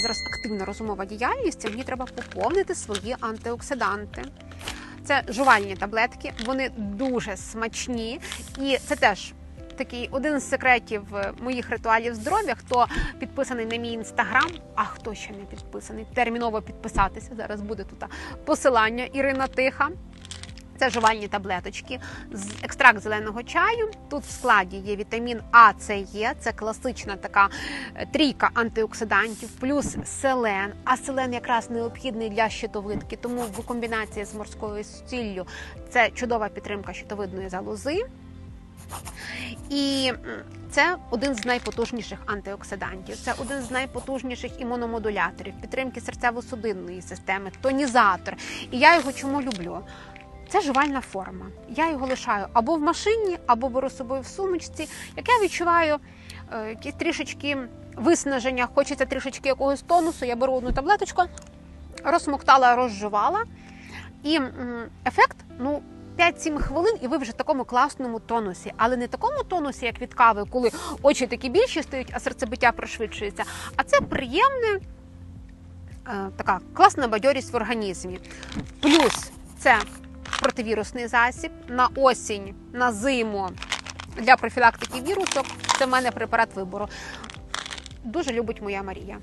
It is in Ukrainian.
Зараз активна розумова діяльність, мені треба поповнити свої антиоксиданти. Це жувальні таблетки, вони дуже смачні, і це теж такий один з секретів е, моїх ритуалів здоров'я. Хто підписаний на мій інстаграм, а хто ще не підписаний, терміново підписатися. Зараз буде тут посилання Ірина Тиха. Це жувальні таблеточки з екстракт зеленого чаю. Тут в складі є вітамін А, С, Е. Це класична така е, трійка антиоксидантів, плюс селен. А селен якраз необхідний для щитовидки, тому в комбінації з морською сіллю це чудова підтримка щитовидної залози. І це один з найпотужніших антиоксидантів, це один з найпотужніших імуномодуляторів, підтримки серцево-судинної системи, тонізатор. І я його чому люблю? Це жувальна форма. Я його лишаю або в машині, або беру з собою в сумочці. Як я відчуваю е, якісь трішечки виснаження, хочеться трішечки якогось тонусу, я беру одну таблеточку, розсмоктала, розжувала. І ефект, ну. 5-7 хвилин, і ви вже в такому класному тонусі, але не такому тонусі, як від кави, коли очі такі більші стають, а серцебиття пришвидшується. А це приємне, е, така класна бадьорість в організмі. Плюс це противірусний засіб на осінь, на зиму для профілактики вірусок. Це в мене препарат вибору. Дуже любить моя Марія.